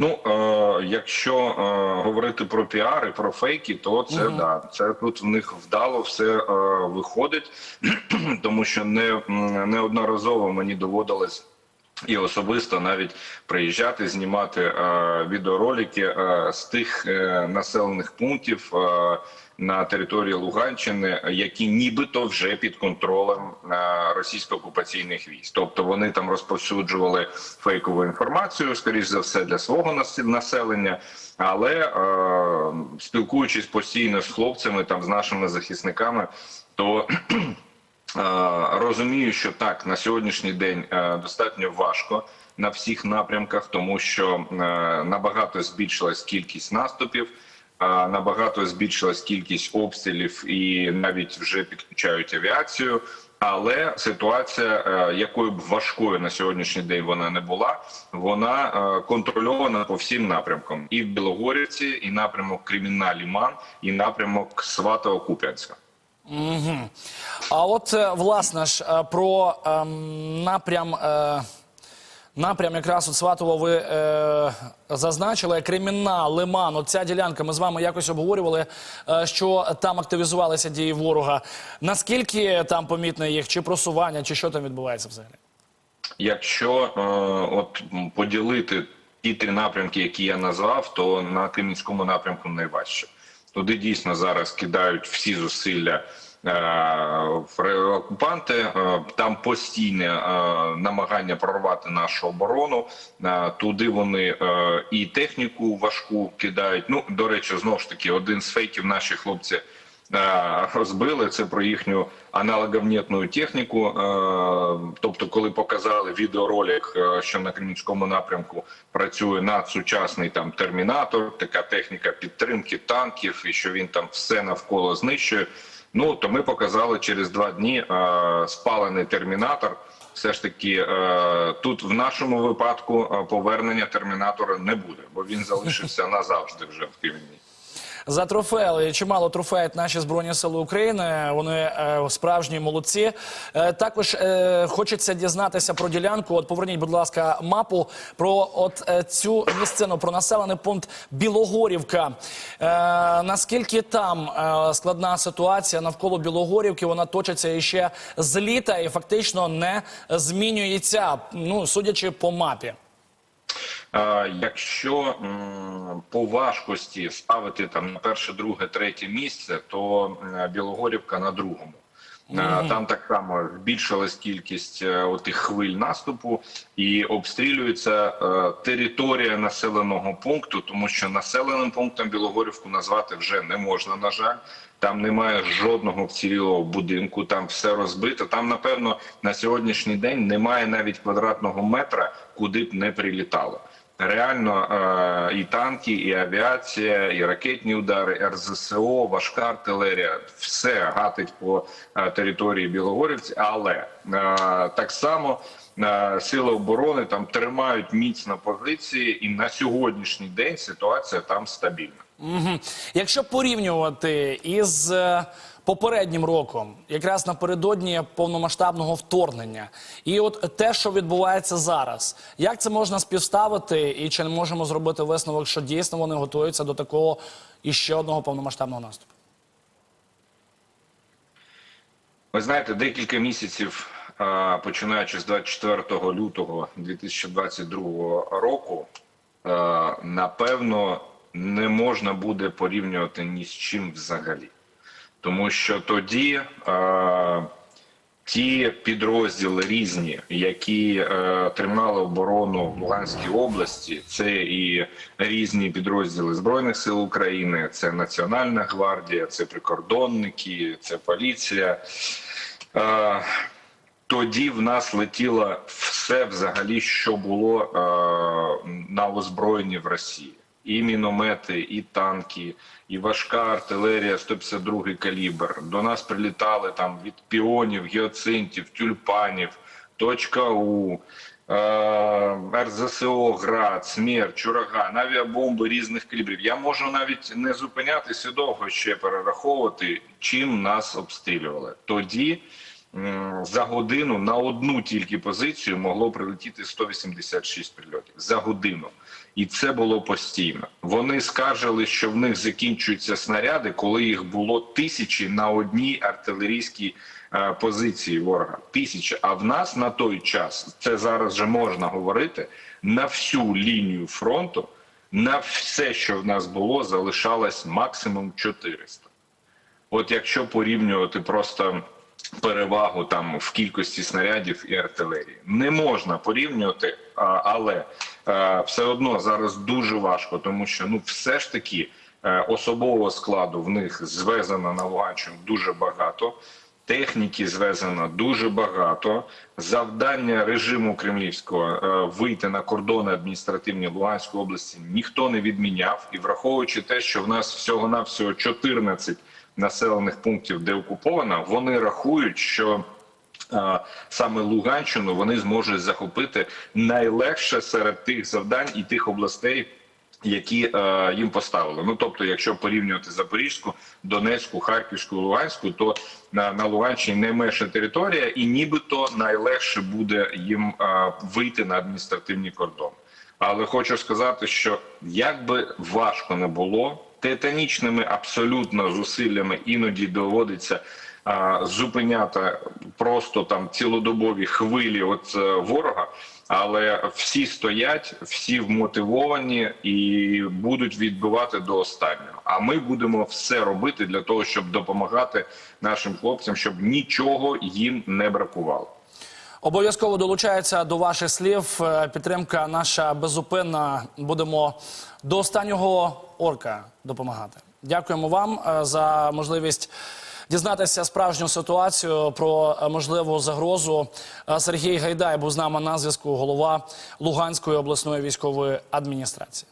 Ну е, якщо е, говорити про піари, про фейки, то це да це тут в них вдало все е, виходить, тому що не неодноразово мені доводилось. І особисто навіть приїжджати, знімати е, відеоролики е, з тих е, населених пунктів е, на території Луганщини, які нібито вже під контролем е, російсько-окупаційних військ. Тобто вони там розповсюджували фейкову інформацію, скоріш за все, для свого нас- населення. Але е, спілкуючись постійно з хлопцями, там з нашими захисниками, то Розумію, що так на сьогоднішній день е, достатньо важко на всіх напрямках, тому що е, набагато збільшилась кількість наступів, е, набагато збільшилась кількість обстрілів і навіть вже підключають авіацію. Але ситуація, е, якою б важкою на сьогоднішній день вона не була, вона е, контрольована по всім напрямкам: і в Білогорівці, і напрямок Кремінна Ліман, і напрямок Сватого Куп'янська. А от е, власне ж е, про ем, напрям. Е... Напрям якраз от Сватово ви е, зазначили Кремінна, Лиман. От ця ділянка. Ми з вами якось обговорювали, е, що там активізувалися дії ворога. Наскільки там помітне їх чи просування, чи що там відбувається взагалі? Якщо е, от поділити ті три напрямки, які я назвав, то на Кремінському напрямку найважче. Туди дійсно зараз кидають всі зусилля е, окупанти. Е, там постійне е, намагання прорвати нашу оборону. Туди вони і техніку важку кидають. Ну до речі, знову ж таки, один з фейків наші хлопці. Е, Розбили це про їхню аналоговнітну техніку. Е, Тобто, коли показали відеоролик, е, що на Кремінському напрямку працює надсучасний там термінатор, така техніка підтримки танків, і що він там все навколо знищує. Ну то ми показали через два дні спалений термінатор. Все ж таки, тут в нашому випадку повернення термінатора не буде, бо він залишився назавжди вже в Кремені. Затрофеїли чимало трофеїть наші збройні сили України. Вони е, справжні молодці. Е, також е, хочеться дізнатися про ділянку. От поверніть, будь ласка, мапу про от цю місцину, про населений пункт Білогорівка. Наскільки там складна ситуація навколо Білогорівки? Вона точиться іще з літа і фактично не змінюється. Ну судячи по мапі. Якщо по важкості ставити там на перше, друге, третє місце, то Білогорівка на другому. Там так само збільшилась кількість е, отих хвиль наступу і обстрілюється е, територія населеного пункту, тому що населеним пунктом Білогорівку назвати вже не можна. На жаль, там немає жодного вцілілого будинку, там все розбито. Там, напевно, на сьогоднішній день немає навіть квадратного метра, куди б не прилітало. Реально е, і танки, і авіація, і ракетні удари, РЗСО, важка артилерія, все гатить по е, території Білогорівці, але е, так само сили оборони там тримають міцно позиції, і на сьогоднішній день ситуація там стабільна. Якщо порівнювати із попереднім роком, якраз напередодні повномасштабного вторгнення, і от те, що відбувається зараз, як це можна співставити, і чи не можемо зробити висновок, що дійсно вони готуються до такого іще одного повномасштабного наступу? Ви знаєте, декілька місяців, починаючи з 24 лютого 2022 року, напевно, не можна буде порівнювати ні з чим взагалі. Тому що тоді е, ті підрозділи різні, які е, тримали оборону в Луганській області, це і різні підрозділи Збройних сил України, це Національна гвардія, це прикордонники, це поліція. Е, тоді в нас летіло все взагалі, що було е, на озброєнні в Росії. І міномети, і танки, і важка артилерія 152 калібр. До нас прилітали там від піонів, гіоцинтів, тюльпанів, точка У, е, РЗСО, ГРАД, СМЕР, Чураган, авіабомби різних калібрів. Я можу навіть не зупинятися довго ще перераховувати, чим нас обстрілювали. Тоді за годину на одну тільки позицію могло прилетіти 186 прильотів за годину. І це було постійно. Вони скаржили, що в них закінчуються снаряди, коли їх було тисячі на одній артилерійській е, позиції ворога. Тисячі. А в нас на той час це зараз вже можна говорити на всю лінію фронту, на все, що в нас було, залишалось максимум 400. От якщо порівнювати просто перевагу там в кількості снарядів і артилерії, не можна порівнювати, але е, все одно зараз дуже важко, тому що ну все ж таки е, особового складу в них звезено на Луганщину дуже багато. Техніки звезено дуже багато. Завдання режиму кремлівського е, вийти на кордони адміністративні Луганської області ніхто не відміняв. І враховуючи те, що в нас всього навсього 14 населених пунктів, де окуповано, вони рахують, що е, саме Луганщину вони зможуть захопити найлегше серед тих завдань і тих областей. Які е, їм поставили. Ну тобто, якщо порівнювати Запорізьку, Донецьку, Харківську, Луганську, то на, на Луганщині найменша територія, і нібито найлегше буде їм е, вийти на адміністративні кордони. Але хочу сказати, що як би важко не було, титанічними абсолютно зусиллями іноді доводиться зупиняти просто там цілодобові хвилі от е, ворога. Але всі стоять, всі вмотивовані і будуть відбивати до останнього. А ми будемо все робити для того, щоб допомагати нашим хлопцям, щоб нічого їм не бракувало. Обов'язково долучається до ваших слів. Е, Підтримка наша безупинна. Будемо до останнього орка допомагати. Дякуємо вам е, за можливість дізнатися справжню ситуацію про е, можливу загрозу. Сергій Гайдай був з нами на зв'язку, голова Луганської обласної військової адміністрації.